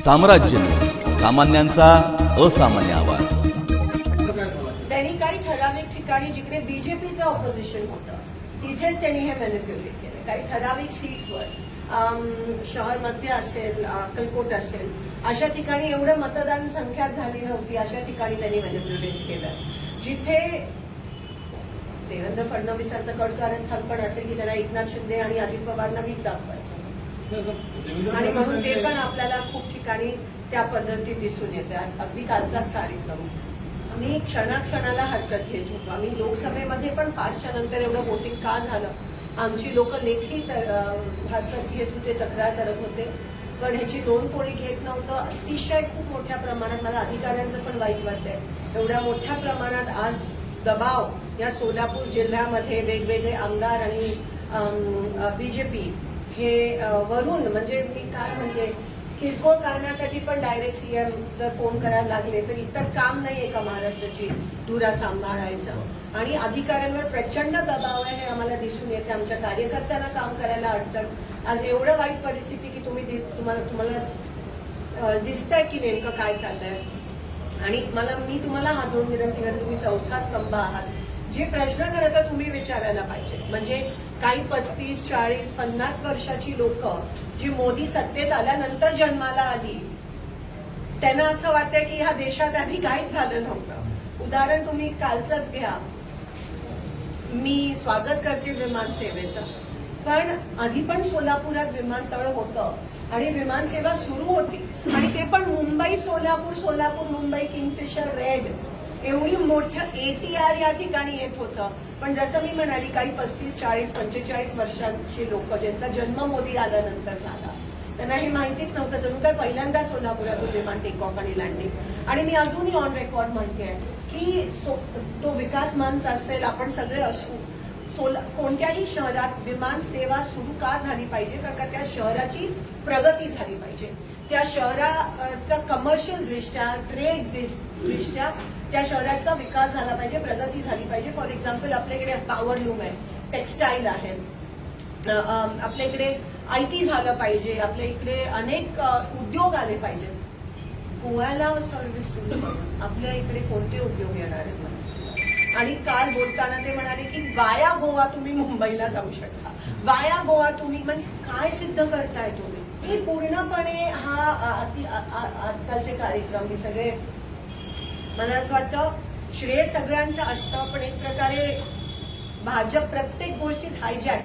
साम्राज्य. न्यूज सामान्यांचा असामान्य आवाज. त्यांनी काही ठराविक ठिकाणी जिकडे बीजेपीचं ऑपोजिशन होतं तिथेच त्यांनी हे मॅनिप्युलेट केलं. काही ठराविक सीट्सवर शहर मध्य असेल अक्कलकोट असेल अशा ठिकाणी एवढं मतदान संख्या झाली नव्हती अशा ठिकाणी त्यांनी मॅनिप्युलेट केलं. जिथे देवेंद्र फडणवीसांचं कडकारस्थान पण असेल की त्यांना एकनाथ शिंदे आणि अजित पवारना वीक दाखवायचं. आणि म्हणून ते पण आपल्याला खूप ठिकाणी त्या पद्धतीत दिसून येते. अगदी कालचाच कार्यक्रम. आम्ही क्षणाक्षणाला हरकत घेत होतो. आम्ही लोकसभेमध्ये पण पाचच्या नंतर एवढं वोटिंग का झालं? आमची लोक लेखी तर, हरकत घेत होते तक्रार करत होते. पण ह्याची दोन कोणी घेत नव्हतं. अतिशय खूप मोठ्या प्रमाणात मला अधिकाऱ्यांचं पण वाईट वाटतंय. एवढ्या मोठ्या प्रमाणात आज दबाव या सोलापूर जिल्ह्यामध्ये वेगवेगळे आमदार आणि बीजेपी हे वरून म्हणजे मी काय म्हणजे किरकोळ कारणासाठी पण डायरेक्ट सीएम जर फोन करायला लागले तर इतर काम नाहीये का महाराष्ट्राची धुरा सांभाळायचं? आणि अधिकाऱ्यांवर प्रचंड दबाव आहे हे आम्हाला दिसून येते. आमच्या कार्यकर्त्यांना काम करायला अडचण. आज एवढं वाईट परिस्थिती की तुम्ही तुम्हाला तुम्हाला दिसतंय की नेमकं काय चाललंय? आणि मला मी तुम्हाला हात जोडून विनंती करते तुम्ही चौथा स्तंभ आहात. जे प्रश्न खरं तर तुम्ही विचारायला पाहिजे. म्हणजे काही पस्तीस चाळीस पन्नास वर्षाची लोक जी मोदी सत्तेत आल्यानंतर जन्माला आली त्यांना असं वाटतं की ह्या देशात आधी काहीच झालं नव्हतं. उदाहरण तुम्ही कालचंच घ्या. मी स्वागत करते विमान सेवेचं. पण आधी पण सोलापुरात विमानतळ होतं आणि विमानसेवा सुरू होती. आणि ते पण मुंबई सोलापूर सोलापूर मुंबई किंगफिशर रेड एवढी मोठं एटीआर या ठिकाणी येत होतं. पण जसं मी म्हणाली काही पस्तीस चाळीस पंचेचाळीस वर्षांची लोक ज्यांचा जन्म मोदी आल्यानंतर झाला. त्यांना हे माहितीच नव्हतं. जणू काय पहिल्यांदा सोलापुरातून विमान टेक ऑफ आणि लँडिंग आणि मी अजूनही ऑन रेकॉर्ड म्हणते की सो- तो विकास मंच असेल आपण सगळे असू. सोला कोणत्याही शहरात विमान सेवा सुरू का झाली पाहिजे? कारण का त्या शहराची प्रगती झाली पाहिजे? त्या शहराचा कमर्शियल दृष्ट्या ट्रेड दृष्ट्या त्या शहराचा विकास झाला पाहिजे प्रगती झाली पाहिजे. फॉर एक्झाम्पल आपल्याकडे पॉवर लूम आहे टेक्स्टाईल आहे. आपल्या इकडे आय टी झालं पाहिजे आपल्या इकडे अनेक उद्योग आले पाहिजेत. गोव्याला सर्व्हिस सुरू आपल्या इकडे कोणते उद्योग येणार आहेत? मला? आणि काल बोलताना ते म्हणाले की वाया गोवा तुम्ही मुंबईला जाऊ शकता. वाया गोवा तुम्ही म्हणजे काय सिद्ध करताय तुम्ही? मी पूर्णपणे हा आजकालचे कार्यक्रम हे सगळे मला असं वाटतं श्रेय सगळ्यांचं असतं पण एक प्रकारे भाजप प्रत्येक गोष्टीत हायजॅक